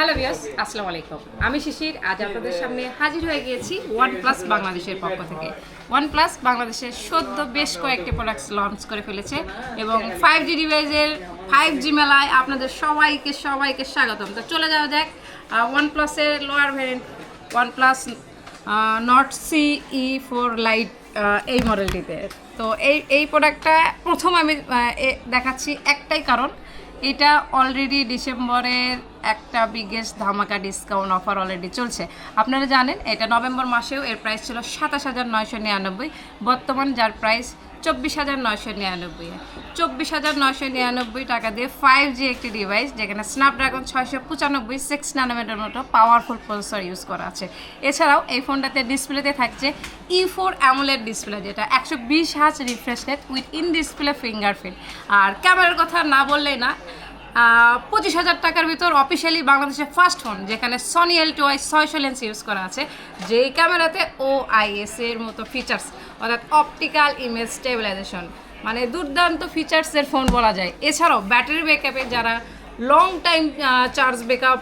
Hello বিয়াস আসসালামু আলাইকুম। আমি শিশির, আজ আপনাদের সামনে হাজির হয়ে গিয়েছি ওয়ান প্লাস বাংলাদেশের পক্ষ থেকে। ওয়ান প্লাস বাংলাদেশের সদ্য বেশ কয়েকটি প্রোডাক্টস লঞ্চ করে ফেলেছে এবং ফাইভ জি ডিভাইসের ফাইভ জি মেলায় আপনাদের সবাইকে সবাইকে স্বাগতম। তো চলে যাওয়া যাক ওয়ান প্লাসের lower variant one plus Nord C E four lite এই মডেলটিতে তো এই এই প্রোডাক্টটা প্রথম আমি দেখাচ্ছি একটাই কারণ, এটা অলরেডি ডিসেম্বরের একটা বিগেস্ট ধামাকা ডিসকাউন্ট অফার অলরেডি চলছে। আপনারা জানেন, এটা নভেম্বর মাসেও এর প্রাইস ছিল সাতাশ হাজার নয়শো নিরানব্বই। বর্তমান যার প্রাইস চব্বিশ হাজার নয়শো নিরানব্বই। চব্বিশ হাজার নয়শো নিরানব্বই টাকা দিয়ে ফাইভ জি একটি ডিভাইস যেখানে স্ন্যাপড্রাগন ছয়শো পঁচানব্বই সিক্স নানোমিটার মতো পাওয়ারফুল প্রসেসর ইউজ করা আছে। এছাড়াও এই ফোনটাতে ডিসপ্লেতে থাকছে ই ফোর অ্যামোলেড ডিসপ্লে যেটা একশো বিশ হাজ refresh rate with in display fingerprint আর ক্যামেরার কথা না বললেই না পঁচিশ হাজার টাকার ভিতর অফিসিয়ালি বাংলাদেশের ফার্স্ট ফোন যেখানে সনি এল টু আই ছয়শো লেন্স ইউজ করা আছে, যেই ক্যামেরাতে ও এর মতো ফিচার্স অর্থাৎ অপটিক্যাল ইমেজ স্টেবিলাইজেশন মানে দুর্দান্ত ফিচার্সের ফোন বলা যায়। এছাড়াও ব্যাটারি ব্যাকআপে যারা লং টাইম চার্জ ব্যাকআপ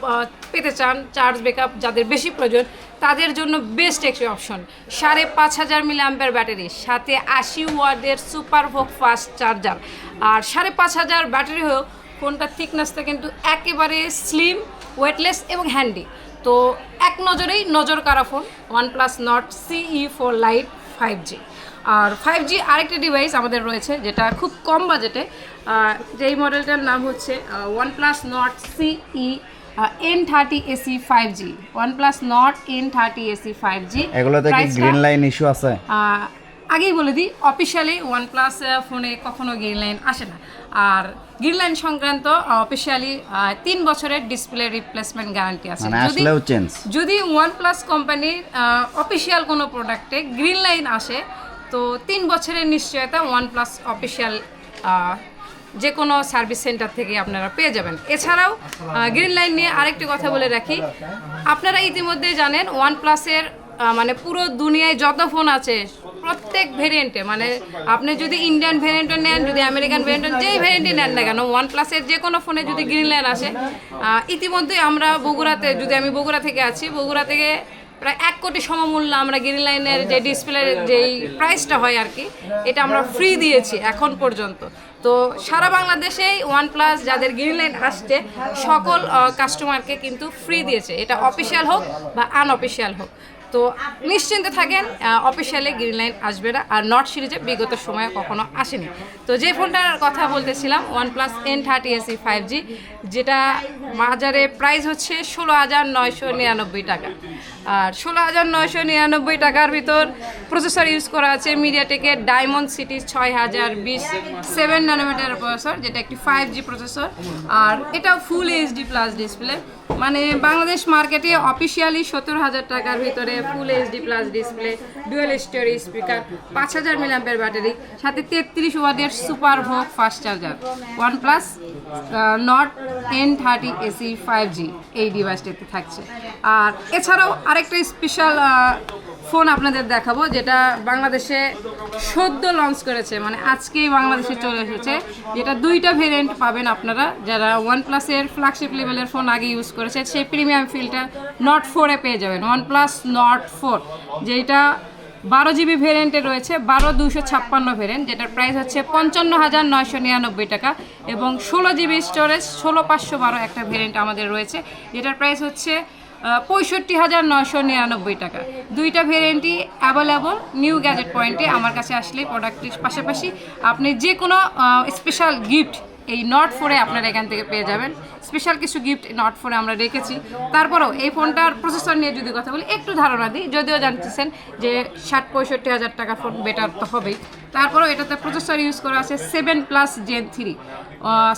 পেতে চান চার্জ ব্যাকআপ যাদের বেশি প্রয়োজন, তাদের জন্য বেস্ট একটি অপশন সাড়ে পাঁচ হাজার মিলি অ্যাম্পের ব্যাটারি সাথে আশি ওয়ার্ডের সুপার ভোগ ফাস্ট চার্জার আর সাড়ে পাঁচ হাজার ব্যাটারি হয়েও ফোনটার থিকনেসটা কিন্তু একেবারে স্লিম ওয়েটলেস এবং হ্যান্ডি তো এক নজরেই নজর কারা phone one plus Nord CE four lite five G আর ফাইভ জি আরেকটি ডিভাইস আমাদের রয়েছে যেটা খুব কম বাজেটে যেই মডেলটার নাম হচ্ছে one plus Nord CE N thirty SE five G one plus Nord N thirty SE five G এগুলোতে কি গ্রিন লাইন ইস্যু আছে? আগেই বলে দিই অফিসিয়ালি ওয়ান প্লাস ফোনে কখনো গ্রিন লাইন আসে না। আর গ্রিন লাইন সংক্রান্ত অফিসিয়ালি তিন বছরের ডিসপ্লে রিপ্লেসমেন্ট গ্যারান্টি আছে। মানে যদি যদি ওয়ান প্লাস কোম্পানির অফিসিয়াল কোনো প্রোডাক্টে গ্রিন লাইন আসে তো তিন বছরের নিশ্চয়তা ওয়ান প্লাস অফিসিয়াল যে কোনো সার্ভিস সেন্টার থেকে আপনারা পেয়ে যাবেন। এছাড়াও গ্রিন লাইন নিয়ে আরেকটি কথা বলে রাখি। আপনারা ইতিমধ্যে জানেন ওয়ান প্লাসের মানে পুরো দুনিয়ায় যত ফোন আছে প্রত্যেক ভেরিয়েন্টে মানে আপনি যদি ইন্ডিয়ান ভেরিয়েন্টও নেন যদি আমেরিকান ভেরিয়েন্ট যেই ভেরিয়েন্টই নেন না কেন ওয়ান প্লাসের যে কোনো ফোনে যদি গ্রিন লাইন আসে ইতিমধ্যে আমরা বগুড়াতে যদি আমি বগুড়া থেকে আছি বগুড়া থেকে প্রায় এক কোটি সমমূল্য আমরা গ্রিন লাইনের যে ডিসপ্লের যেই প্রাইসটা হয় আর কি এটা আমরা ফ্রি দিয়েছি এখন পর্যন্ত। তো সারা বাংলাদেশেই ওয়ান প্লাস যাদের গ্রিন লাইন আসছে সকল কাস্টমারকে কিন্তু ফ্রি দিয়েছে। এটা অফিসিয়াল হোক বা আনঅফিসিয়াল হোক। তো নিশ্চিন্তে থাকেন অফিসিয়ালি গ্রিন লাইন আসবে না, আর নট সিরিজে বিগত সময়ে কখনো আসেনি। তো যে ফোনটার কথা বলতেছিলাম one plus N thirty SE five G যেটা বাজারে প্রাইস হচ্ছে ষোলো হাজার নয়শো নিরানব্বই টাকা। আর ষোলো হাজার নয়শো নিরানব্বই টাকার ভিতর প্রসেসর ইউজ করা আছে মিডিয়াটেকের ডায়মন্ড সিটি ছয় হাজার বিশ সেভেন নানোমিটার প্রসেসর যেটা একটি ফাইভ জি প্রসেসর আর এটাও ফুল এইচডি প্লাস ডিসপ্লে মানে বাংলাদেশ মার্কেটে অফিসিয়ালি সত্তর হাজার টাকার ভিতরে full HD plus display dual stereo speaker পাঁচ হাজার মিলাম্পের ব্যাটারি সাথে তেত্রিশ ওয়াটের super VOOC fast charger one plus Nord N thirty SE five G এই ডিভাইসটিতে থাকছে। আর এছাড়াও আরেকটা স্পেশাল ফোন আপনাদের দেখাবো, যেটা বাংলাদেশে সদ্য লঞ্চ করেছে মানে আজকেই বাংলাদেশে চলে এসেছে। যেটা দুইটা ভেরিয়েন্ট পাবেন আপনারা, যারা ওয়ান প্লাসের ফ্ল্যাগশিপ লেভেলের ফোন আগে ইউজ করেছে, সেই প্রিমিয়াম ফিলটা নট ফোরে পেয়ে যাবেন ওয়ান প্লাস নট ফোর যেটা বারো জিবি ভেরিয়েন্টে রয়েছে, বারো দুশো ছাপ্পান্ন ভেরিয়েন্ট যেটার প্রাইস হচ্ছে পঞ্চান্ন হাজার নয়শো নিরানব্বই টাকা, এবং ষোলো জিবি স্টোরেজ ষোলো পাঁচশো বারো একটা ভেরিয়েন্ট আমাদের রয়েছে, যেটার প্রাইস হচ্ছে পঁয়ষট্টি হাজার নশো নিরানব্বই টাকা। দুইটা ভেরিয়েন্টই অ্যাভেলেবল নিউ গ্যাজেট পয়েন্টে আমার কাছে আসলে প্রোডাক্টটির পাশাপাশি আপনি যে কোনো স্পেশাল গিফট এই নট ফোরে আপনারা এখান থেকে পেয়ে যাবেন। স্পেশাল কিছু গিফট নট ফোরে আমরা রেখেছি। তারপরেও এই ফোনটার প্রসেসর নিয়ে যদি কথা বলি, একটু ধারণা দিই, যদিও জানতেছেন যে ষাট পঁয়ষট্টি হাজার টাকা ফোন বেটার তো হবেই। তারপরেও এটাতে প্রসেসর ইউজ করা আছে seven plus gen three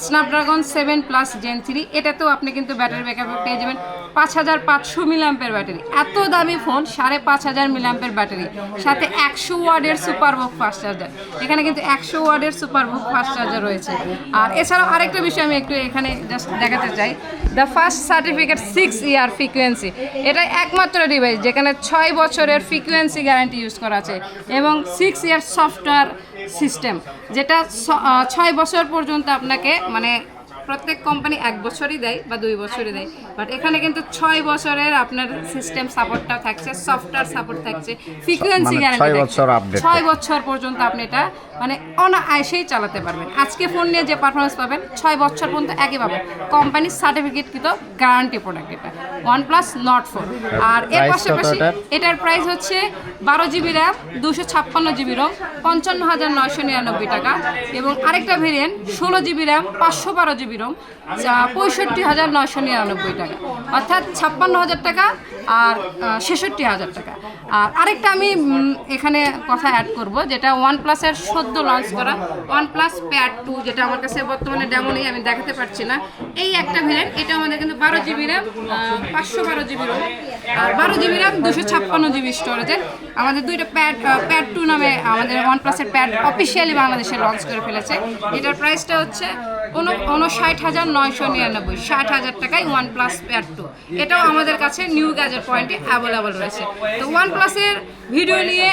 Snapdragon seven plus gen three এটাতেও আপনি কিন্তু ব্যাটারি ব্যাকআপ পেয়ে যাবেন পাঁচ হাজার পাঁচশো মিলিয়াম্পের ব্যাটারি এত দামি ফোন সাড়ে পাঁচ হাজার মিলিয়াম্পের ব্যাটারি সাথে একশো ওয়ার্ডের সুপার বুক ফাস্ট চার্জার এখানে কিন্তু একশো ওয়ার্ডের সুপার বুক ফাস্ট চার্জার রয়েছে। আর এছাড়াও আরেকটা বিষয় আমি একটু এখানে জাস্ট দেখাতে চাই। The first certificate six year frequency এটা একমাত্র ডিভাইস যেখানে ছয় বছরের ফ্রিকুয়েন্সি গ্যারান্টি ইউজ করা আছে। এবং সিক্স ইয়ার সফটওয়্যার সিস্টেম যেটা ছয় বছর পর্যন্ত আপনাকে মানে প্রত্যেক কোম্পানি এক বছরই দেয় বা দুই বছরই দেয়। বাট এখানে কিন্তু ছয় বছরের আপনার সিস্টেম সাপোর্টটা থাকছে সফটওয়্যার সাপোর্ট থাকছে ফ্রিকোয়েন্সি মানে গ্যারান্টি ছয় বছর ছয় বছর পর্যন্ত আপনি এটা মানে অনায়াসেই চালাতে পারবেন। আজকে ফোন নিয়ে যে পারফরমেন্স পাবেন ছয় বছর পর্যন্ত একই পাবেন কোম্পানির সার্টিফিকেট কিন্তু গ্যারান্টি প্রোডাক্ট এটা। ওয়ান প্লাস নট ফোর আর এর পাশাপাশি এটার? এটার প্রাইস হচ্ছে বারো জিবি র্যাম দুশো ছাপ্পান্ন জিবি রোম পঞ্চান্ন হাজার নয়শো নিরানব্বই টাকা। এবং আরেকটা ভেরিয়েন্ট ষোলো জিবি র্যাম পাঁচশো বারো জিবি রোম পঁয়ষট্টি হাজার নয়শো নিরানব্বই টাকা। অর্থাৎ ছাপ্পান্ন হাজার টাকা আর ছেষট্টি হাজার টাকা। আর আরেকটা আমি এখানে কথা অ্যাড করব, যেটা ওয়ান প্লাসের সদ্য লঞ্চ করা ওয়ান প্লাস প্যাড টু যেটা আমার কাছে বর্তমানে ডেমো নেই, আমি দেখাতে পারছি না। এই একটা ভেরিয়েন্ট এটা আমাদের কিন্তু বারো জিবি র্যাম পাঁচশো বারো জিবি রোম আর বারো জিবি র্যাম দুশো ছাপ্পান্ন জিবি স্টোরেজের আমাদের দুইটা প্যাড প্যাড টু নামে আমাদের ওয়ান প্লাসের প্যাড অফিসিয়ালি বাংলাদেশে লঞ্চ করে ফেলেছে। এটার প্রাইসটা হচ্ছে উনষাট হাজার নয়শো নিরানব্বই ষাট হাজার টাকায় ওয়ান প্লাস প্যাড টু এটাও আমাদের কাছে নিউ গ্যাজেট পয়েন্টে অ্যাভেলেবল রয়েছে। তো ওয়ান প্লাসের ভিডিও নিয়ে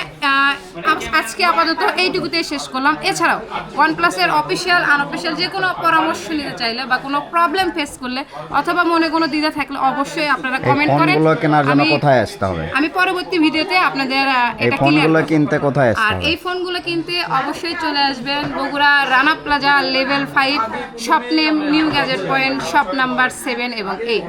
আজকে আপাতত এইটুকুতে শেষ করলাম। এছাড়াও ওয়ান প্লাসের অফিসিয়াল আনঅফিসিয়াল যে কোনো পরামর্শ নিতে চাইলে বা কোনো প্রবলেম ফেস করলে অথবা মনে কোনো দ্বিধা থাকলে অবশ্যই আপনারা কমেন্ট করেন। কেনার জন্য কোথায় আসতে হবে? আমি পরবর্তী ভিডিওতে আপনাদের এই এটা ফোনগুলো কিনতে কোথায় আসতে আর এই ফোনগুলো কিনতে অবশ্যই চলে আসবেন Bogura Rana plaza level five shop name new gadget point shop number seven এবং এইট।